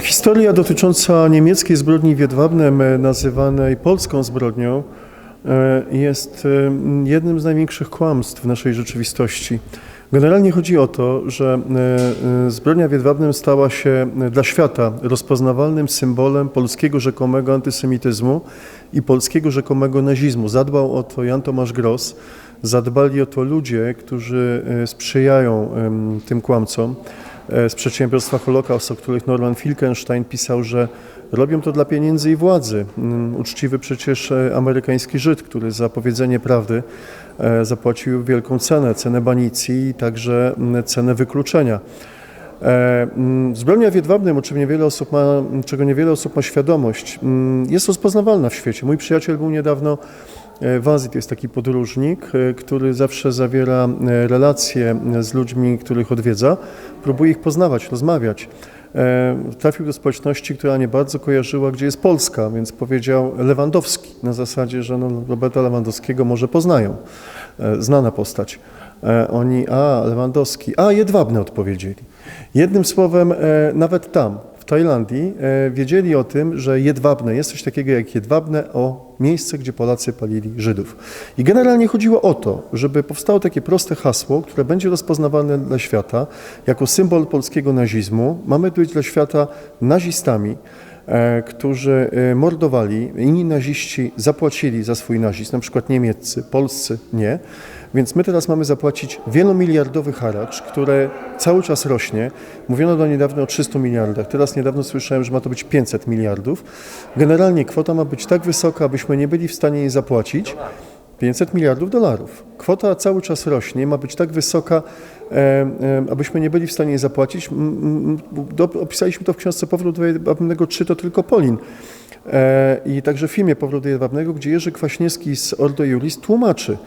Historia dotycząca niemieckiej zbrodni w Jedwabnem, e, nazywanej polską zbrodnią, e, jest e, jednym z największych kłamstw naszej rzeczywistości. Generalnie chodzi o to, że zbrodnia w Jedwabnem stała się dla świata rozpoznawalnym symbolem polskiego rzekomego antysemityzmu i polskiego rzekomego nazizmu. Zadbał o to Jan Tomasz Gross, zadbali o to ludzie, którzy sprzyjają tym kłamcom z przedsiębiorstwa Holokaust, o których Norman Finkelstein pisał, że robią to dla pieniędzy i władzy. Mm, Uczciwy przecież e, amerykański Żyd, który za powiedzenie prawdy e, zapłacił wielką cenę, cenę banicji i także mm, cenę wykluczenia. E, mm, Zbrodnia w Jedwabnym, o czym niewiele osób ma, czego niewiele osób ma świadomość, jest rozpoznawalna w świecie. Mój przyjaciel był niedawno e, w Azji, to jest taki podróżnik, e, który zawsze zawiera e, relacje z ludźmi, których odwiedza, próbuje ich poznawać, rozmawiać. Trafił do społeczności, która nie bardzo kojarzyła, gdzie jest Polska, więc powiedział Lewandowski, na zasadzie, że no, Roberta Lewandowskiego może poznają. Znana postać. Oni, a Lewandowski, a Jedwabny odpowiedzieli. Jednym słowem, nawet tam, Tajlandii, e, wiedzieli o tym, że Jedwabne, jest coś takiego jak Jedwabne, o miejsce, gdzie Polacy palili Żydów. I generalnie chodziło o to, żeby powstało takie proste hasło, które będzie rozpoznawalne dla świata jako symbol polskiego nazizmu. Mamy być dla świata nazistami, którzy e, mordowali, inni naziści zapłacili za swój nazizm, na przykład niemieccy, polscy nie. Więc my teraz mamy zapłacić wielomiliardowy haracz, który cały czas rośnie. Mówiono do niedawno o 300 miliardach. Teraz niedawno słyszałem, że ma to być 500 miliardów. Generalnie kwota ma być tak wysoka, abyśmy nie byli w stanie jej zapłacić. 500 miliardów dolarów. Kwota cały czas rośnie, ma być tak wysoka, e, e, abyśmy nie byli w stanie jej zapłacić. Opisaliśmy to w książce Powrót do Jedwabnego, czy to tylko Polin. E, I także w filmie Powrót do Jedwabnego, gdzie Jerzy Kwaśniewski z Ordo Juris tłumaczy,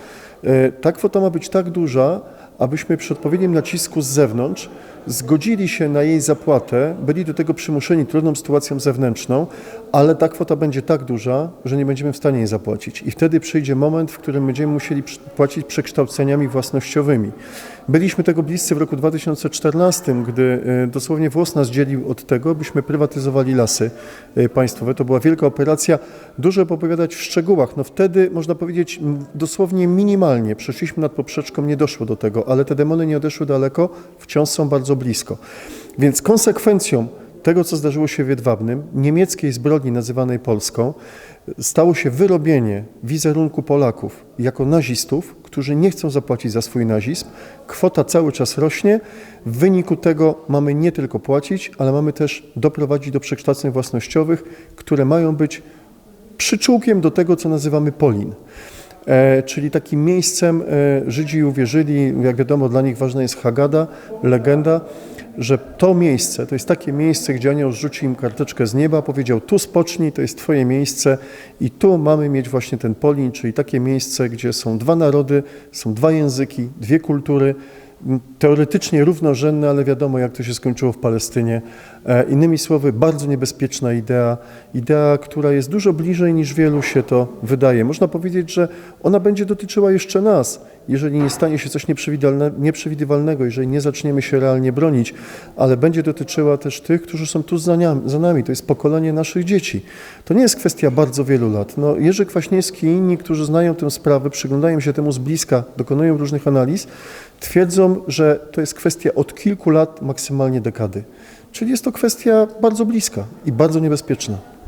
ta kwota ma być tak duża, abyśmy przy odpowiednim nacisku z zewnątrz zgodzili się na jej zapłatę, byli do tego przymuszeni trudną sytuacją zewnętrzną, ale ta kwota będzie tak duża, że nie będziemy w stanie jej zapłacić. I wtedy przyjdzie moment, w którym będziemy musieli płacić przekształceniami własnościowymi. Byliśmy tego bliscy w roku 2014, gdy e, dosłownie włos nas dzielił od tego, byśmy prywatyzowali lasy e, państwowe. To była wielka operacja. Dużo opowiadać w szczegółach. No wtedy, można powiedzieć, dosłownie minimalnie przeszliśmy nad poprzeczką, nie doszło do tego, ale te demony nie odeszły daleko, wciąż są bardzo blisko. Więc konsekwencją tego, co zdarzyło się w Jedwabnym, niemieckiej zbrodni nazywanej Polską, stało się wyrobienie wizerunku Polaków jako nazistów, którzy nie chcą zapłacić za swój nazizm. Kwota cały czas rośnie. W wyniku tego mamy nie tylko płacić, ale mamy też doprowadzić do przekształceń własnościowych, które mają być przyczółkiem do tego, co nazywamy Polin. E, czyli takim miejscem e, Żydzi uwierzyli, jak wiadomo, dla nich ważna jest Hagada, legenda, że to miejsce, to jest takie miejsce, gdzie anioł rzucił im karteczkę z nieba, powiedział tu spocznij, to jest twoje miejsce i tu mamy mieć właśnie ten Polin, czyli takie miejsce, gdzie są dwa narody, są dwa języki, dwie kultury, teoretycznie równorzędne, ale wiadomo jak to się skończyło w Palestynie. E, Innymi słowy, bardzo niebezpieczna idea, idea, która jest dużo bliżej niż wielu się to wydaje. Można powiedzieć, że ona będzie dotyczyła jeszcze nas, jeżeli nie stanie się coś nieprzewidywalne- nieprzewidywalnego, jeżeli nie zaczniemy się realnie bronić, ale będzie dotyczyła też tych, którzy są tu za, niam- za nami, to jest pokolenie naszych dzieci. To nie jest kwestia bardzo wielu lat. No, Jerzy Kwaśniewski i inni, którzy znają tę sprawę, przyglądają się temu z bliska, dokonują różnych analiz, twierdzą, że to jest kwestia od kilku lat, maksymalnie dekady. Czyli jest to kwestia bardzo bliska i bardzo niebezpieczna.